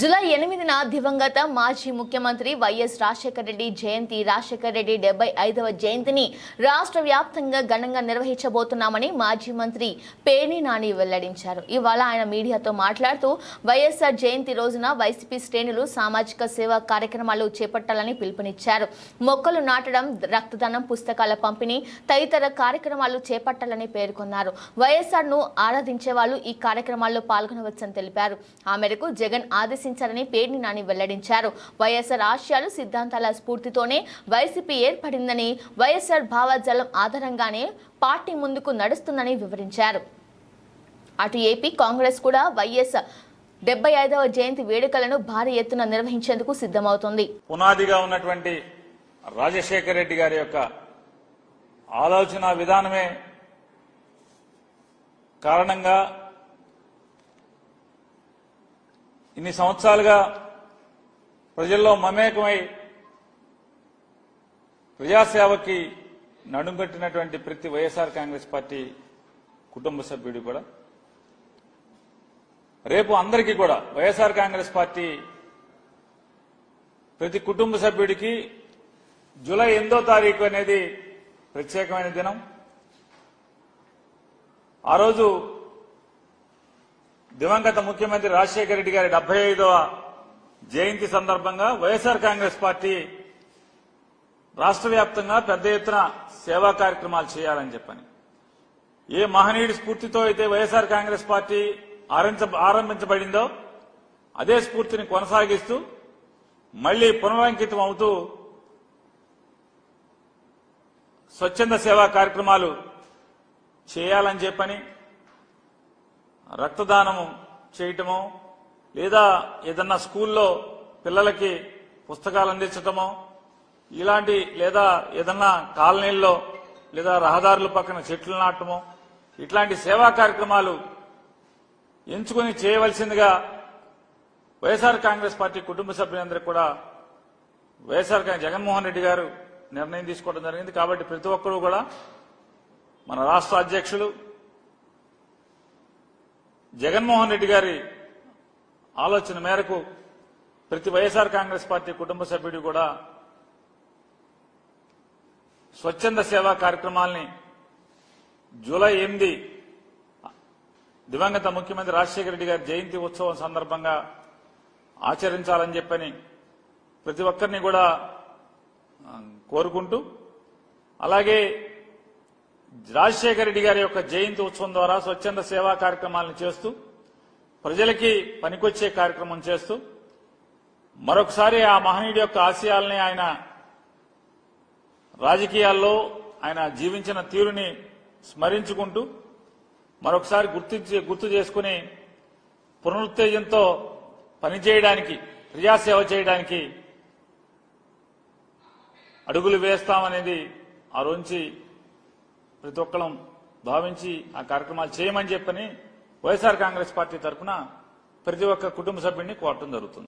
July ఎనిమిదిన దివంగత మాజీ ముఖ్యమంత్రి వైఎస్ రాజశేఖర రెడ్డి జయంతి రాజశేఖర రెడ్డి డెబ్బై ఐదవ జయంతిని రాష్ట్ర వ్యాప్తంగా ఘనంగా నిర్వహించబోతున్నామని మాజీ మంత్రి పేర్ని నాని వెల్లడించారు. ఇవాళ ఆయన మీడియాతో మాట్లాడుతూ వైఎస్ఆర్ జయంతి రోజున వైసీపీ శ్రేణులు సామాజిక సేవా కార్యక్రమాలు చేపట్టాలని పిలుపునిచ్చారు. మొక్కలు నాటడం రక్తదానం పుస్తకాల పంపిణీ తదితర కార్యక్రమాలు చేపట్టాలని పేర్కొన్నారు. వైఎస్ఆర్ను ఆరాధించే వాళ్ళు ఈ కార్యక్రమాల్లో పాల్గొనవచ్చని తెలిపారు. ఆ మేరకు జగన్ ఆదేశించారని పేర్ని నాని వెల్లడించారు. వైఎస్ఆర్ ఆశయాలు సిద్ధాంతాల స్ఫూర్తితోనే వైసీపీ ఏర్పడిందని వైఎస్ఆర్ భావజాలం ఆధారంగానే పార్టీ ముందుకు నడుస్తుందని వివరించారు. అటు ఏపీ కాంగ్రెస్ కూడా వైఎస్ డెబ్బై ఐదవ జయంతి వేడుకలను భారీ ఎత్తున నిర్వహించేందుకు సిద్ధమవుతుంది. పునాదిగా ఉన్నటువంటి రాజశేఖర రెడ్డి గారి యొక్క ఆలోచన విధానమే కారణంగా ఇన్ని సంవత్సరాలుగా ప్రజల్లో మమేకమై ప్రజాసేవకి నడుంకట్టినటువంటి ప్రతి వైఎస్ఆర్ కాంగ్రెస్ పార్టీ కుటుంబ సభ్యుడు కూడా. రేపు అందరికీ కూడా వైఎస్ఆర్ కాంగ్రెస్ పార్టీ ప్రతి కుటుంబ సభ్యుడికి జూలై ఎనిమిదో తారీఖు అనేది ప్రత్యేకమైన దినం. ఆ రోజు దివంగత ముఖ్యమంత్రి రాజశేఖర రెడ్డి గారి డెబ్బై ఐదవ జయంతి సందర్భంగా వైఎస్ఆర్ కాంగ్రెస్ పార్టీ రాష్ట్ర వ్యాప్తంగా పెద్ద ఎత్తున సేవా కార్యక్రమాలు చేయాలని చెప్పని. ఏ మహనీయుడి స్ఫూర్తితో అయితే వైఎస్ఆర్ కాంగ్రెస్ పార్టీ ఆరంభించబడిందో అదే స్ఫూర్తిని కొనసాగిస్తూ మళ్ళీ పునరంకితం అవుతూ స్వచ్ఛంద సేవా కార్యక్రమాలు చేయాలని చెప్పని రక్తదానము చేయటమో లేదా ఏదన్నా స్కూల్లో పిల్లలకి పుస్తకాలు అందించటమో ఇలాంటి లేదా ఏదన్నా కాలనీల్లో లేదా రహదారుల పక్కన చెట్లు నాటమో ఇట్లాంటి సేవా కార్యక్రమాలు ఎంచుకుని చేయవలసిందిగా వైఎస్ఆర్ కాంగ్రెస్ పార్టీ కుటుంబ సభ్యులందరికీ కూడా వైఎస్ఆర్ జగన్మోహన్ రెడ్డి గారు నిర్ణయం తీసుకోవడం జరిగింది. కాబట్టి ప్రతి ఒక్కరూ కూడా మన రాష్ట్ర అధ్యక్షులు జగన్మోహన్ రెడ్డి గారి ఆలోచన మేరకు ప్రతి వైఎస్ఆర్ కాంగ్రెస్ పార్టీ కుటుంబ సభ్యుడు కూడా స్వచ్ఛంద సేవా కార్యక్రమాల్ని జూలై ఎనిమిది దివంగత ముఖ్యమంత్రి రాజశేఖర రెడ్డి గారి జయంతి ఉత్సవం సందర్భంగా ఆచరించాలని చెప్పని ప్రతి ఒక్కరిని కూడా కోరుకుంటూ అలాగే రాజశేఖర రెడ్డి గారి యొక్క జయంతి ఉత్సవం ద్వారా స్వచ్ఛంద సేవా కార్యక్రమాలను చేస్తూ ప్రజలకి పనికొచ్చే కార్యక్రమం చేస్తూ మరొకసారి ఆ మహనీయుడి యొక్క ఆశయాల్ని ఆయన రాజకీయాల్లో ఆయన జీవించిన తీరుని స్మరించుకుంటూ మరొకసారి గుర్తు గుర్తు చేసుకుని పునరుత్తేజంతో పనిచేయడానికి ప్రజాసేవ చేయడానికి అడుగులు వేస్తామనేది ఆ రోజు ప్రతి ఒక్కరం భావించి ఆ కార్యక్రమాలు చేయమని చెప్పని వైఎస్ఆర్ కాంగ్రెస్ పార్టీ తరఫున ప్రతి ఒక్క కుటుంబ సభ్యుడిని కోరటం జరుగుతుంది.